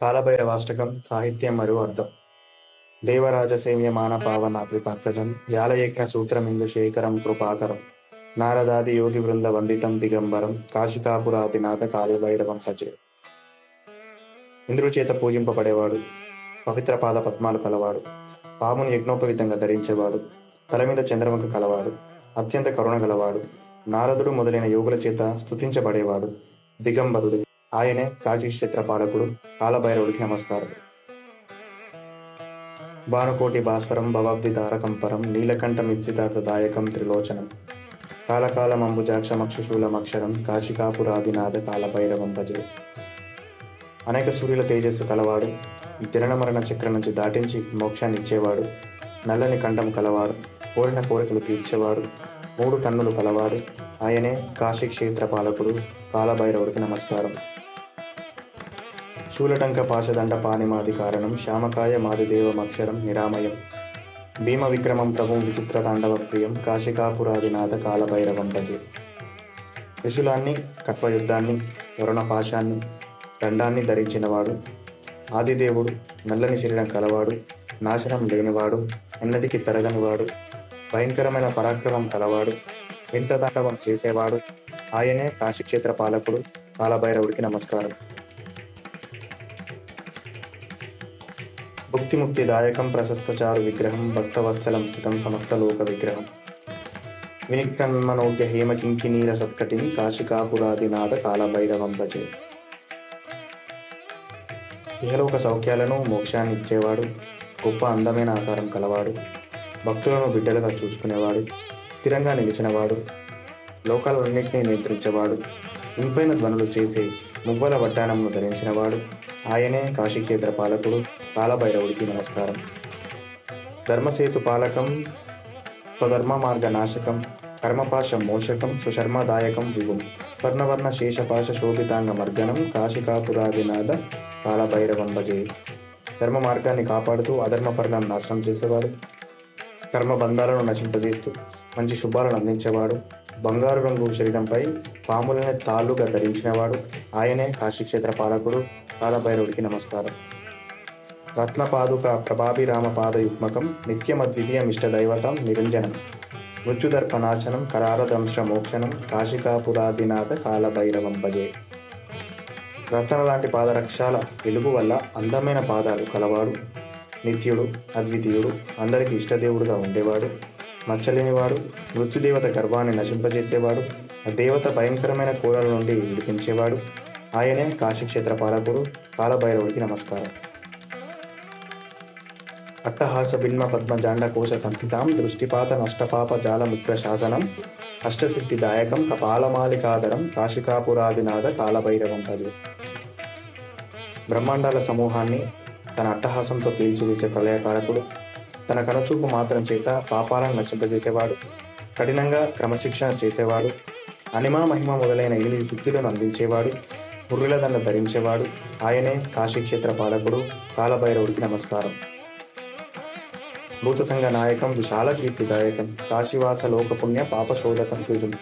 కాలభైరవాష్టకం సాహిత్యం మరియు అర్థం. దేవరాజ దేవరాజసేవ్య మానపావనాథి పంకజం యాలయజ్ఞ సూత్రమిందు శేఖరం కృపాకరం నారదాది యోగి వృంద వందితం దిగంబరం కాశికాపురాదినాథ కాళభైరవం భజే ఇంద్రుడి చేత పూజింపబడేవాడు పవిత్ర పాద పద్మాలు కలవాడు పామును యజ్ఞోపవితంగా ధరించేవాడు తల మీద చంద్రముఖ కలవాడు అత్యంత కరుణ గలవాడు నారదుడు మొదలైన యోగుల చేత స్తుతించబడేవాడు దిగంబరుడు. ఆయనే కాశీ క్షేత్రపాలకుడు కాలభైరవుడికి నమస్కారం భానుకోటి భాస్వరం భవాబ్ది తారకంపరం నీలకంఠం దాయకం త్రిలోచనం. కాలకాలం అంబుజాక్షమక్షశూలమక్షరం కాశికాపురాదినాథ కాలభైరవం భజలు అనేక సూర్యుల తేజస్సు కలవాడు జనన మరణ చక్రం నుంచి దాటించి మోక్షాన్ని ఇచ్చేవాడు నల్లని కంఠం కలవాడు కోరిన కోరికలు తీర్చేవాడు మూడు కన్నులు కలవాడు. ఆయనే కాశీ క్షేత్ర పాలకుడు కాలభైరవుడికి నమస్కారం. శూలటంక పాశదండ పానిమాది కారణం శ్యామకాయ మాదిదేవమక్షరం నిరామయం. భీమ విక్రమం ప్రభుం విచిత్ర తాండవ ప్రియం కాశికాపురాదినాథ కాలభైరవం భజే త్రిశూలాన్ని కత్వయుద్ధాన్ని వరుణ పాశాన్ని దండాన్ని ధరించినవాడు ఆదిదేవుడు నల్లని శరీరం కలవాడు నాశనం లేనివాడు ఎన్నటికి తరగనివాడు భయంకరమైన పరాక్రమం కలవాడు వింత తాండవం చేసేవాడు. ఆయనే కాశీక్షేత్ర పాలకుడు కాలభైరవుడికి నమస్కారం. భుక్తిముక్తిదాయకం ప్రశస్తచారు విగ్రహం భక్తవత్సలం స్థితం సమస్తలోక విగ్రహం. వినిక్రమణోగ్య హేమకింకి నీల సత్కటిం కాశికాపురాదినాథ కాలభైరవం భజే ఇహలోక సౌఖ్యాలను మోక్షాన్ని ఇచ్చేవాడు గొప్ప అందమైన ఆకారం కలవాడు భక్తులను బిడ్డలుగా చూసుకునేవాడు స్థిరంగా నిలిచినవాడు లోకాలన్నింటినీ నియంత్రించేవాడు ఇంపైన ధ్వనులు చేసే మువ్వల వడ్డానమును ధరించినవాడు ఆయనే కాశీక్షేత్ర పాలకుడు కాలభైరవుడికి నమస్కారం. ధర్మసేతు పాలకం స్వధర్మ మార్గ నాశకం కర్మపాశ మోషకం సుశర్మదాయకం విభుం. వర్ణవర్ణ శేషపాశ శోభితాంగ మర్గనం కాశికాపురాదినాథ కాలభైరవం భజే ధర్మ మార్గాన్ని కాపాడుతూ అధర్మ పరిణామం నాశనం చేసేవాడు. కర్మ బంధాలను నశింపజేస్తూ మంచి శుభాలను అందించేవాడు. బంగారు రంగు శరీరంపై పాములని తాళ్ళుగా ధరించినవాడు. ఆయనే కాశీక్షేత్ర పాలకుడు. కాలభైరవుడికి నమస్కారం. రత్నపాదుక ప్రభాభిరామ పాదయుగ్మకం నిత్యమద్వితీయమిష్ట దైవతం నిరంజనం. మృత్యుదర్పనాశనం కరారదంశ్ర మోక్షణం కాశికాపురాదినాథ కాలభైరవం భజే. రత్న లాంటి పాదరక్షాల వెలుగు వల్ల అందమైన పాదాలు కలవాడు. నిత్యుడు అద్వితీయుడు అందరికీ ఇష్టదేవుడుగా ఉండేవాడు. మచ్చలేనివాడు మృత్యుదేవత గర్వాన్ని నశింపజేసేవాడు దేవత భయంకరమైన కూరల నుండి విడిపించేవాడు. ఆయనే కాశీక్షేత్ర పాలకుడు కాలభైరవుడికి నమస్కారం. అట్టహాస బిన్మ పద్మజాండ కోశ సంతితాం దృష్టిపాత నష్టపాప జాలముగ్ర శాసనం అష్టసిద్ధిదాయకం కపాలమాలికాదరం కాశికాపురాదినాథ కాలభైరవం భజే బ్రహ్మాండాల సమూహాన్ని తన అట్టహాసంతో పీల్చివేసే ప్రళయకారకుడు తన కనుచూపు మాత్రం చేత పాపాలను నశింపజేసేవాడు. కఠినంగా క్రమశిక్షణ చేసేవాడు. అనిమా మహిమ మొదలైన ఎనిమిది సిద్ధులను అందించేవాడు. పుర్రుల దండ ధరించేవాడు. ఆయనే కాశీక్షేత్ర పాలకుడు. కాలభైరవుడికి నమస్కారం. భూతసంగ నాయకం విశాల కీర్తిదాయకం కాశీవాస లోకపుణ్య పాపశోధకం కృతం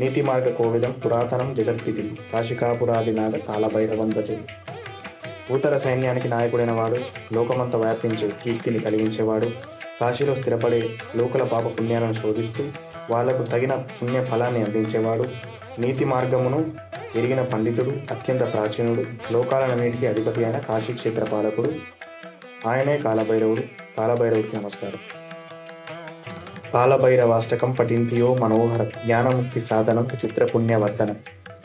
నీతి మార్గ కోవిదం పురాతనం జగత్పితి కాశికాపురాదినాథ కాలభైరవం భజే ఉత్తర సైన్యానికి నాయకుడైన వాడు లోకమంతా వ్యాపించే కీర్తిని కలిగించేవాడు. కాశీలో స్థిరపడే లోకల పాప పుణ్యాలను శోధిస్తూ వాళ్ళకు తగిన పుణ్య ఫలాన్ని అందించేవాడు. నీతి మార్గమును ఎరిగిన పండితుడు అత్యంత ప్రాచీనుడు లోకాలన్నిటికీ అధిపతి అయిన కాశీక్షేత్ర పాలకుడు. ఆయనే కాలభైరవుడు. కాలభైరవుడికి నమస్కారం. కాలభైరవాష్టకం పఠింతియో మనోహర జ్ఞానముక్తి సాధనం చిత్రపుణ్యవర్ధనం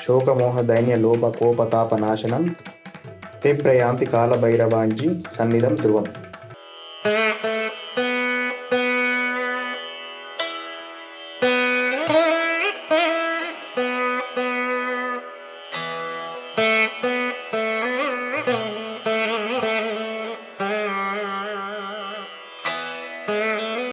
శోకమోహ దైన్య లోప కోపతాప నాశనం ते प्रयान्ति कालभैरवाञ्जी सन्निधं ध्रुवम्